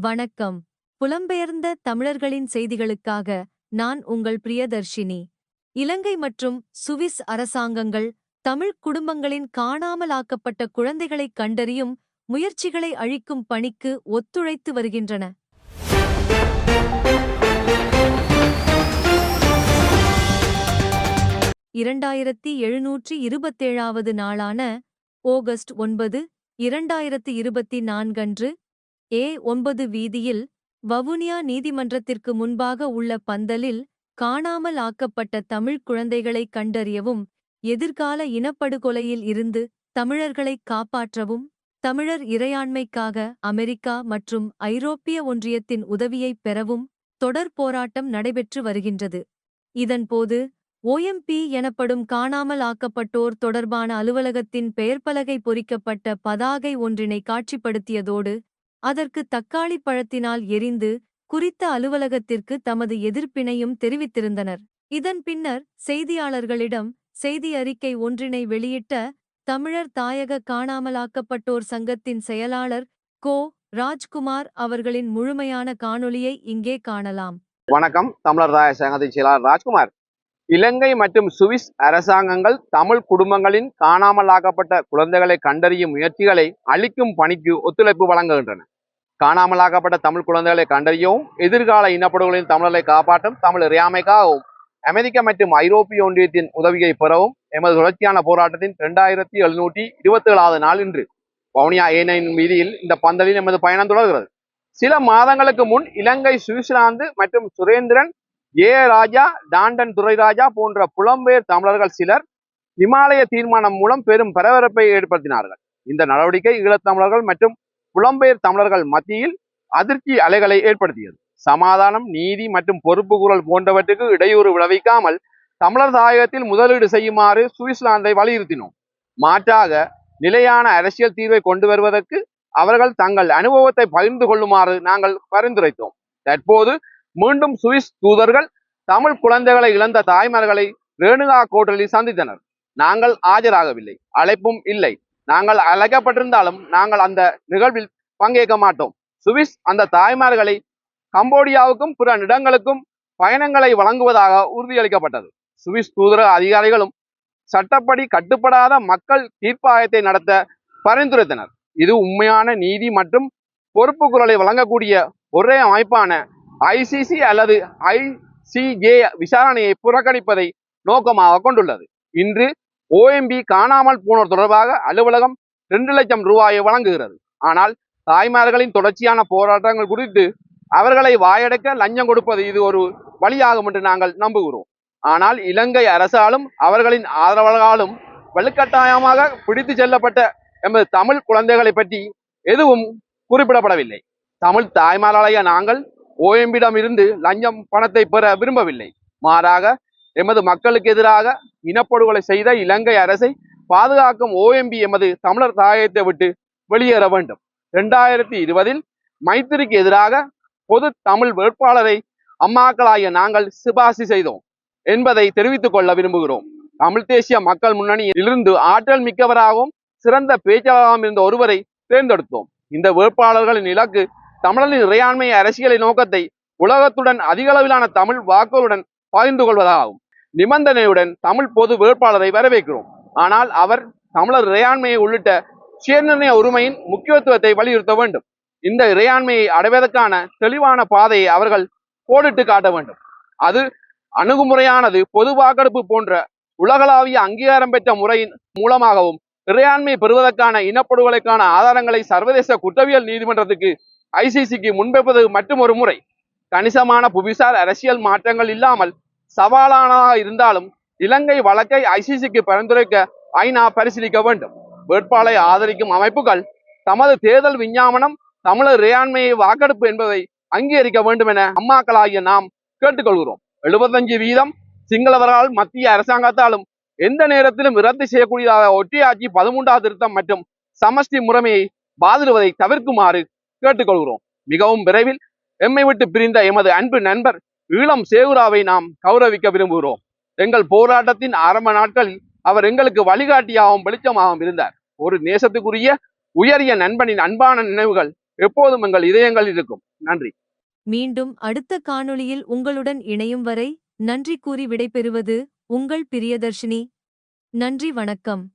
வணக்கம். புலம்பெயர்ந்த தமிழர்களின் செய்திகளுக்காக நான் உங்கள் பிரியதர்ஷினி. இலங்கை மற்றும் சுவிஸ் அரசாங்கங்கள் தமிழ் குடும்பங்களின் காணாமலாக்கப்பட்ட குழந்தைகளைக் கண்டறியும் முயற்சிகளை அழிக்கும் பணிக்கு ஒத்துழைத்து வருகின்றன. இரண்டாயிரத்தி எழுநூற்றி இருபத்தேழாவது நாளான ஆகஸ்ட் ஒன்பது இரண்டாயிரத்து இருபத்தி நான்கன்று ஏ ஒன்பது வீதியில் வவுனியா நீதிமன்றத்திற்கு முன்பாக உள்ள பந்தலில் காணாமல் ஆக்கப்பட்ட தமிழ் குழந்தைகளைக் கண்டறியவும் எதிர்கால இனப்படுகொலையில் இருந்து தமிழர்களைக் காப்பாற்றவும் தமிழர் இறையாண்மைக்காக அமெரிக்கா மற்றும் ஐரோப்பிய ஒன்றியத்தின் உதவியைப் பெறவும் தொடர் போராட்டம் நடைபெற்று வருகின்றது. இதன்போது ஓஎம்பி எனப்படும் காணாமல் ஆக்கப்பட்டோர் தொடர்பான அலுவலகத்தின் பெயர்ப்பலகை பொறிக்கப்பட்ட பதாகை ஒன்றினை காட்சிப்படுத்தியதோடு அதற்கு தக்காளி பழத்தினால் எரிந்து குறித்த அலுவலகத்திற்கு தமது எதிர்ப்பினையும் தெரிவித்திருந்தனர். இதன் பின்னர் செய்தியாளர்களிடம் செய்தி அறிக்கை ஒன்றினை வெளியிட்ட தமிழர் தாயக காணாமலாக்கப்பட்டோர் சங்கத்தின் செயலாளர் கோ. ராஜ்குமார் அவர்களின் முழுமையான காணொளியை இங்கே காணலாம். வணக்கம். தமிழர் தாயக சங்கத்தின் செயலாளர் ராஜ்குமார். இலங்கை மற்றும் சுவிஸ் அரசாங்கங்கள் தமிழ் குடும்பங்களின் காணாமலாக்கப்பட்ட குழந்தைகளை கண்டறியும் முயற்சிகளை அளிக்கும் பணிக்கு ஒத்துழைப்பு வழங்குகின்றன. காணாமலாக்கப்பட்ட தமிழ் குழந்தைகளை கண்டறியவும் எதிர்கால இனப்படுகொலின் தமிழர்களை காப்பாற்றும் தமிழ் இறையாமைக்காகவும் அமெரிக்க மற்றும் ஐரோப்பிய ஒன்றியத்தின் உதவியை பெறவும் எமது தொடர்ச்சியான போராட்டத்தின் இரண்டாயிரத்தி எழுநூற்றி இருபத்தி ஏழாவது நாள் இன்று. வவுனியா ஏனையின் வீதியில் இந்த பந்தலில் எமது பயணம் தொடர்கிறது. சில மாதங்களுக்கு முன் இலங்கை சுவிட்சர்லாந்து மற்றும் சுரேந்திரன் ஏ ராஜா டாண்டன் துரைராஜா போன்ற புலம்பெயர் தமிழர்கள் சிலர் இமாலய தீர்மானம் மூலம் பெரும் பரபரப்பை ஏற்படுத்தினார்கள். இந்த நடவடிக்கை ஈழத்தமிழர்கள் மற்றும் புலம்பெயர் தமிழர்கள் மத்தியில் அதிர்ச்சி அலைகளை ஏற்படுத்தியது. சமாதானம் நீதி மற்றும் பொறுப்பு குரல் போன்றவற்றுக்கு இடையூறு விளைவிக்காமல் தமிழர் தாயகத்தில் முதலீடு செய்யுமாறு சுவிட்சர்லாந்தை வலியுறுத்தினோம். மாற்றாக நிலையான அரசியல் தீர்வை கொண்டு வருவதற்கு அவர்கள் தங்கள் அனுபவத்தை பகிர்ந்து கொள்ளுமாறு நாங்கள் பரிந்துரைத்தோம். தற்போது மீண்டும் சுவிஸ் தூதர்கள் தமிழ் குழந்தைகளை இழந்த தாய்மார்களை ரேணுகா கோட்டலில் சந்தித்தனர். நாங்கள் ஆஜராகவில்லை. அழைப்பும் இல்லை. நாங்கள் அழைக்கப்பட்டிருந்தாலும் நாங்கள் அந்த நிகழ்வில் பங்கேற்க மாட்டோம். சுவிஸ் அந்த தாய்மார்களை கம்போடியாவுக்கும் பிற இடங்களுக்கும் பயணங்களை வழங்குவதாக உறுதியளிக்கப்பட்டது. சுவிஸ் தூதரக அதிகாரிகளும் சட்டப்படி கட்டுப்படாத மக்கள் தீர்ப்பாயத்தை நடத்த பரிந்துரைத்தனர். இது உண்மையான நீதி மற்றும் பொறுப்பு குரலை வழங்கக்கூடிய ஒரே அமைப்பான ஐசிசி அல்லது ஐசிஜே விசாரணையை புறக்கணிப்பதை நோக்கமாக கொண்டுள்ளது. இன்று ஓஎம்பி காணாமல் போனோர் தொடர்பாக அலுவலகம் ரெண்டு லட்சம் ரூபாயை வழங்குகிறது. ஆனால் தாய்மார்களின் தொடர்ச்சியான போராட்டங்கள் குறித்து அவர்களை வாயடைக்க லஞ்சம் கொடுப்பது இது ஒரு வழியாகும் என்று நாங்கள் நம்புகிறோம். ஆனால் இலங்கை அரசாலும் அவர்களின் ஆதரவாளர்களும் வலுக்கட்டாயமாக பிடித்து செல்லப்பட்ட எமது தமிழ் குழந்தைகளை பற்றி எதுவும் குறிப்பிடப்படவில்லை. தமிழ் தாய்மார்களாய நாங்கள் ஓஎம்பிடம் இருந்து லஞ்சம் பணத்தை பெற விரும்பவில்லை. மாறாக எமது மக்களுக்கு எதிராக இனப்படுகொலை செய்த இலங்கை அரசை பாதுகாக்கும் ஓஎம்பி எமது தமிழர் தாயத்தை விட்டு வெளியேற வேண்டும். இரண்டாயிரத்தி இருபதில் மைத்திரிக்கு எதிராக பொது தமிழ் வேட்பாளரை அம்மாக்களாகிய நாங்கள் சிபாசி செய்தோம் என்பதை தெரிவித்துக் கொள்ள விரும்புகிறோம். தமிழ் தேசிய மக்கள் முன்னணியில் இருந்து ஆற்றல் மிக்கவராகவும் சிறந்த பேச்சாளராகவும் இருந்த ஒருவரை தேர்ந்தெடுத்தோம். இந்த வேட்பாளர்களின் இலக்கு தமிழரின் இறையாண்மை அரசியலை நோக்கத்தை உலகத்துடன் அதிகளவிலான தமிழ் வாக்குகளுடன் பகிர்ந்து கொள்வதாகும். நிபந்தனையுடன் தமிழ் பொது வேட்பாளரை வரவேற்கிறோம். ஆனால் அவர் தமிழர் இறையாண்மையை உள்ளிட்ட சுயநிர்ணய உரிமையின் முக்கியத்துவத்தை வலியுறுத்த வேண்டும். இந்த இறையாண்மையை அடைவதற்கான தெளிவான பாதையை அவர்கள் கோடிட்டு காட்ட வேண்டும். அது அணுகுமுறையானது பொது வாக்கெடுப்பு போன்ற உலகளாவிய அங்கீகாரம் பெற்ற முறையின் மூலமாகவும் இறையாண்மை பெறுவதற்கான இனப்படுகொலைக்கான ஆதாரங்களை சர்வதேச குற்றவியல் நீதிமன்றத்துக்கு ஐசிசிக்கு முன்வைப்பது மட்டும் ஒரு முறை கணிசமான புவிசார் அரசியல் மாற்றங்கள் இல்லாமல் சவாலானதாக இருந்தாலும் இலங்கை வழக்கை ஐசிசிக்கு பரிந்துரைக்க ஐநா பரிசீலிக்க வேண்டும். வேட்பாளரை ஆதரிக்கும் அமைப்புகள் தமது தேர்தல் விஞ்ஞாபனம் தமிழர் இறையாண்மையை வாக்கெடுப்பு என்பதை அங்கீகரிக்க வேண்டும் என அம்மாக்களாகிய நாம் கேட்டுக்கொள்கிறோம். எழுபத்தஞ்சு வீதம் சிங்களவர்களால் மத்திய அரசாங்கத்தாலும் எந்த நேரத்திலும் ரத்து செய்யக்கூடியதாக ஒற்றையாட்சி பதிமூன்றாவது திருத்தம் மற்றும் சமஷ்டி முறைமையை பாதிடுவதை தவிர்க்குமாறு கேட்டுக்கொள்கிறோம். மிகவும் விரைவில் எம்மை விட்டு பிரிந்த எமது அன்பு நண்பர் ஈழம் சேகுராவை நாம் கௌரவிக்க விரும்புகிறோம். எங்கள் போராட்டத்தின் ஆரம்ப நாட்களில் அவர் எங்களுக்கு வழிகாட்டியாகவும் வெளிச்சமாகவும் இருந்தார். ஒரு நேசத்துக்குரிய உயரிய நண்பனின் அன்பான நினைவுகள் எப்போதும் எங்கள் இதயங்கள் இருக்கும். நன்றி. மீண்டும் அடுத்த காணொளியில் உங்களுடன் இணையும் வரை நன்றி கூறி விடைபெறுவது உங்கள் பிரியதர்ஷினி. நன்றி வணக்கம்.